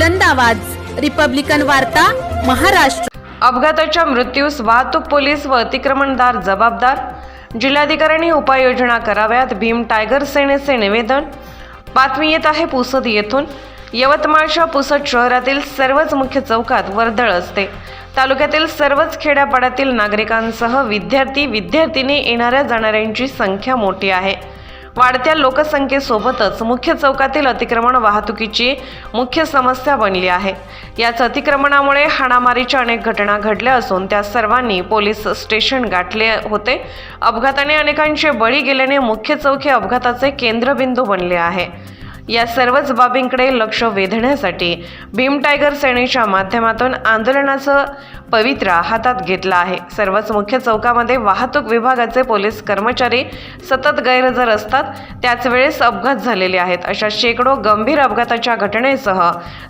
बुलंद आवाज. रिपब्लिकन वार्ता महाराष्ट्र. अपघाताच्या मृत्यूस वाहतूक पोलीस व अतिक्रमणदार जबाबदार. जिल्हाधिकाऱ्यांनी उपाययोजना कराव्यात. भीम टायगर सेनेचे निवेदन. बातमी येत आहे पुसद येथून. यवतमाळच्या पुसद शहरातील सर्वच मुख्य चौकात वर्दळ असते. तालुक्यातील सर्वच खेड्यापाड्यातील नागरिकांसह विद्यार्थी विद्यार्थिनी येणाऱ्या जाणाऱ्यांची संख्या मोठी आहे. वाढत्या लोकसंख्येसोबतच मुख्य चौकातील अतिक्रमण वाहतुकीची मुख्य समस्या बनली आहे. याच अतिक्रमणामुळे हाणामारीच्या अनेक घटना घडल्या असून त्या सर्वांनी पोलीस स्टेशन गाठले होते. अपघाताने अनेकांचे बळी गेल्याने मुख्य चौक हे अपघाताचे केंद्रबिंदू बनले आहे. या सर्वच बाबींकडे लक्ष वेधण्यासाठी भीम टायगर सेनेच्या माध्यमातून आंदोलनाचं पवित्रा हातात घेतला आहे. सर्वच मुख्य चौकामध्ये वाहतूक विभागाचे पोलीस कर्मचारी सतत गैरहजर असतात. त्याच वेळेस अपघात झालेले आहेत. अशा शेकडो गंभीर अपघाताच्या घटनेसह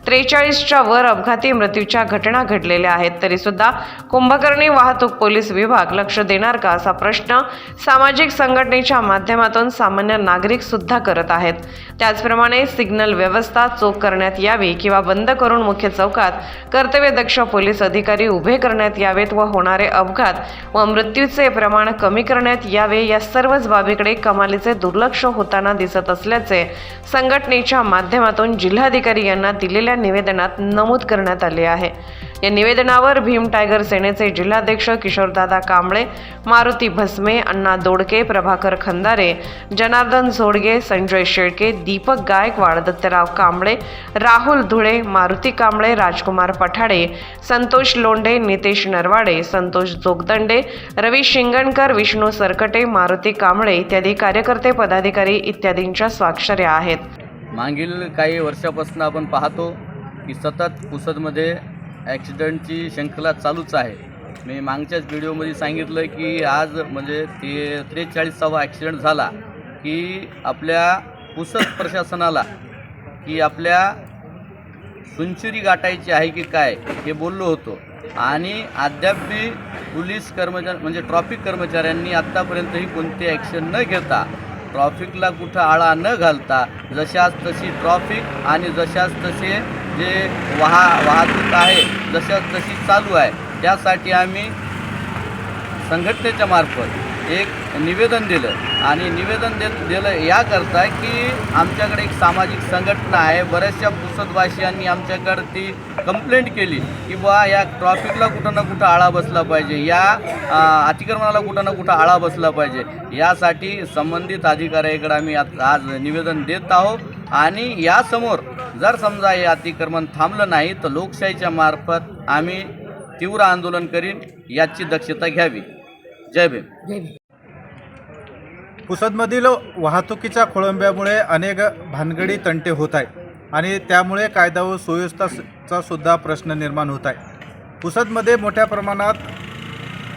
त्रेचाळीसच्या वर अपघाती मृत्यूच्या घटना घडलेल्या आहेत. तरीसुद्धा कुंभकर्णी वाहतूक पोलीस विभाग लक्ष देणार का असा प्रश्न सामाजिक संघटनेच्या माध्यमातून सामान्य नागरिक सुद्धा करत आहेत. त्याचप्रमाणे सिग्नल व्यवस्था चोख करण्यात यावी किंवा बंद करून मुख्य चौकात कर्तव्यदक्ष पोलीस अधिकारी उभे करण्यात यावेत व होणारे अपघात व मृत्यूचे प्रमाण कमी करण्यात यावे या सर्वच बाबीकडे कमालीचे दुर्लक्ष होताना दिसत असल्याचे संघटनेच्या माध्यमातून जिल्हाधिकारी यांना दिलेल्या निवेदनात नमूद करण्यात आले आहे. या निवेदनावर भीम टायगर सेनेचे जिल्हाध्यक्ष किशोरदादा कांबळे मारुती भस्मे अण्णा दोडके प्रभाकर खंदारे जनार्दन झोडगे संजय शेळके दीपक गायकवाड दत्तराव कांबळे राहुल धुळे मारुती कांबळे राजकुमार पठाडे संतोष लोंढे नितेश नरवाडे संतोष जोगदंडे रवी शिंगणकर विष्णू सरकटे मारुती कांबळे इत्यादी कार्यकर्ते पदाधिकारी इत्यादींच्या स्वाक्षऱ्या आहेत. मागील काही वर्षापासून आपण पाहतो की सतत पुसदमध्ये ॲक्सिडेंटची शृंखला चालूच आहे. मी मागच्याच व्हिडिओमध्ये सांगितलं की आज म्हणजे ते त्रेचाळीसावा ॲक्सिडेंट झाला की आपल्या पुसद प्रशासनाला की आपल्या सुंचुरी गाठायची आहे की काय हे बोललो होतो. आणि अद्यापही पोलीस कर्मचारी म्हणजे ट्रॉफिक कर्मचाऱ्यांनी आत्तापर्यंतही कोणते ॲक्शन न घेता ट्रॉफिकला कुठं आळा न घालता जशाच तशी ट्रॉफिक आणि जशाच तसे जे वाहा वाहतूक आहे जशाच तशी चालू आहे त्यासाठी आम्ही संघटनेच्या मार्फत एक निवेदन दिलं. आणि निवेदन दे दिलं याकरता की आमच्याकडे एक सामाजिक संघटना आहे. बऱ्याचशा पुसदवासियांनी आमच्याकडे ती कंप्लेंट केली की बा या ट्रॉफिकला कुठं ना कुठं आळा बसला पाहिजे. या अतिक्रमणाला कुठं ना कुठं आळा बसला पाहिजे. यासाठी संबंधित अधिकाऱ्याकडे आम्ही आज निवेदन देत आहोत. आणि यासमोर जर समजा हे अतिक्रमण थांबलं नाही तर लोकशाहीच्या मार्फत आम्ही तीव्र आंदोलन करीन. याची दक्षता घ्यावी. जय भीम. पुसदमधील वाहतुकीच्या खोळंब्यामुळे अनेक भानगडी तंटे होत आहे आणि त्यामुळे कायदा व सुव्यवस्थाचा सुद्धा प्रश्न निर्माण होत आहे. पुसदमध्ये मोठ्या प्रमाणात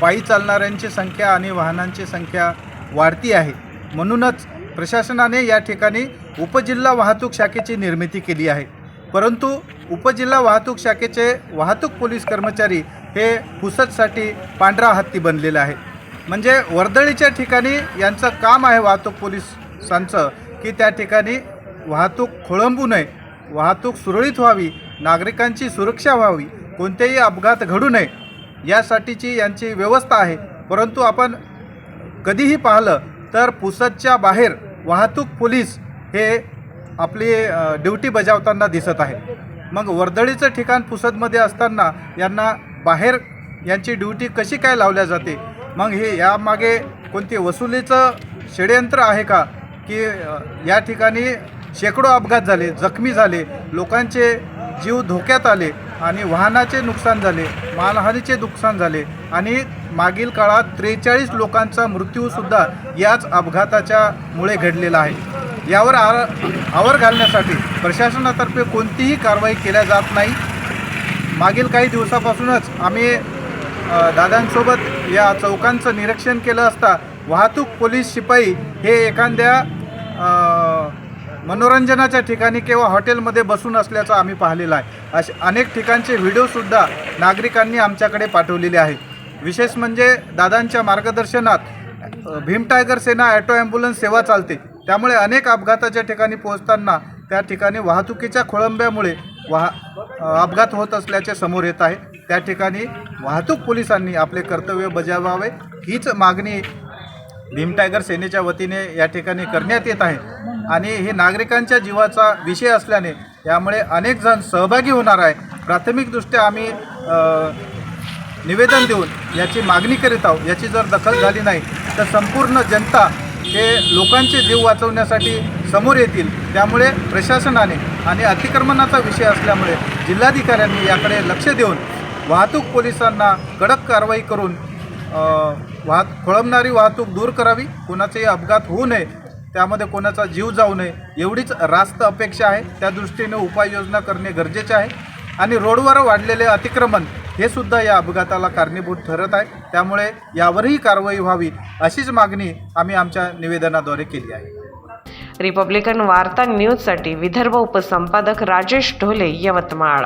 पायी चालणाऱ्यांची संख्या आणि वाहनांची संख्या वाढती आहे. म्हणूनच प्रशासनाने या ठिकाणी उपजिल्हा वाहतूक शाखेची निर्मिती केली आहे. परंतु उपजिल्हा वाहतूक शाखेचे वाहतूक पोलीस कर्मचारी हे पुसदसाठी पांढरा हत्ती बनलेले आहे म्हणजे वर्दळीच्या ठिकाणी यांचं काम आहे वाहतूक पोलिसांचं की त्या ठिकाणी वाहतूक खोळंबू नये वाहतूक सुरळीत व्हावी नागरिकांची सुरक्षा व्हावी कोणतेही अपघात घडू नये यासाठीची यांची व्यवस्था आहे. परंतु आपण कधीही पाहिलं तर पुसदच्या बाहेर वाहतूक पोलीस हे आपली ड्युटी बजावताना दिसत आहे मग वर्दळीचं ठिकाण पुसदमध्ये असताना यांना बाहेर यांची ड्युटी कशी काय लावल्या जाते? मग हे यामागे कोणती वसुलीचं षडयंत्र आहे का? की या ठिकाणी शेकडो अपघात झाले जखमी झाले लोकांचे जीव धोक्यात आले आणि वाहनाचे नुकसान झाले मालहानीचे नुकसान झाले आणि मागील काळात त्रेचाळीस लोकांचा मृत्यूसुद्धा याच अपघाताच्या मुळे घडलेला आहे. यावर आर आवर घालण्यासाठी प्रशासनातर्फे कोणतीही कारवाई केल्या जात नाही. मागील काही दिवसापासूनच आम्ही दादांसोबत या चौकांचं निरीक्षण केलं असता वाहतूक पोलीस शिपाई हे एखाद्या मनोरंजनाच्या ठिकाणी किंवा हॉटेलमध्ये बसून असल्याचं आम्ही पाहिलेलं आहे. असे अनेक ठिकाणचे व्हिडिओसुद्धा नागरिकांनी आमच्याकडे पाठवलेले आहेत. विशेष म्हणजे दादांच्या मार्गदर्शनात Bhim tiger Sena auto ambulance सेवा चालते. त्यामुळे अनेक अपघाताच्या ठिकाणी पोहोचताना त्या ठिकाणी वाहतुकीच्या खोळंब्यामुळे वाह अपघात होत असल्याचे समोर येत आहे. त्या ठिकाणी वाहतूक पोलिसांनी आपले कर्तव्य बजावावे हीच मागणी भीम टायगर सेनेच्या वतीने या ठिकाणी करण्यात येत आहे. आणि हे नागरिकांच्या जीवाचा विषय असल्याने यामुळे अनेक जण सहभागी होणार आहे. प्राथमिकदृष्ट्या आम्ही निवेदन देऊन याची मागणी करीत आहोत. याची जर दखल झाली नाही तर संपूर्ण जनता हे लोकांचे जीव वाचवण्यासाठी समोर येतील. त्यामुळे प्रशासनाने आणि अतिक्रमणाचा विषय असल्यामुळे जिल्हाधिकाऱ्यांनी याकडे लक्ष देऊन वाहतूक पोलिसांना कडक कारवाई करून वाहत खोळंबणारी वाहतूक दूर करावी. कोणाचेही अपघात होऊ नये. त्यामध्ये कोणाचा जीव जाऊ नये. एवढीच रास्त अपेक्षा आहे. त्या दृष्टीने उपाययोजना करणे गरजेचे आहे. आणि रोडवर वाढलेले अतिक्रमण हे सुद्धा या अपघाताला कारणीभूत ठरत आहे. त्यामुळे यावरही कारवाई व्हावी अशीच मागणी आम्ही आमच्या निवेदनाद्वारे केली आहे. रिपब्लिकन वार्ता न्यूजसाठी विदर्भ उपसंपादक राजेश ढोले यवतमाळ.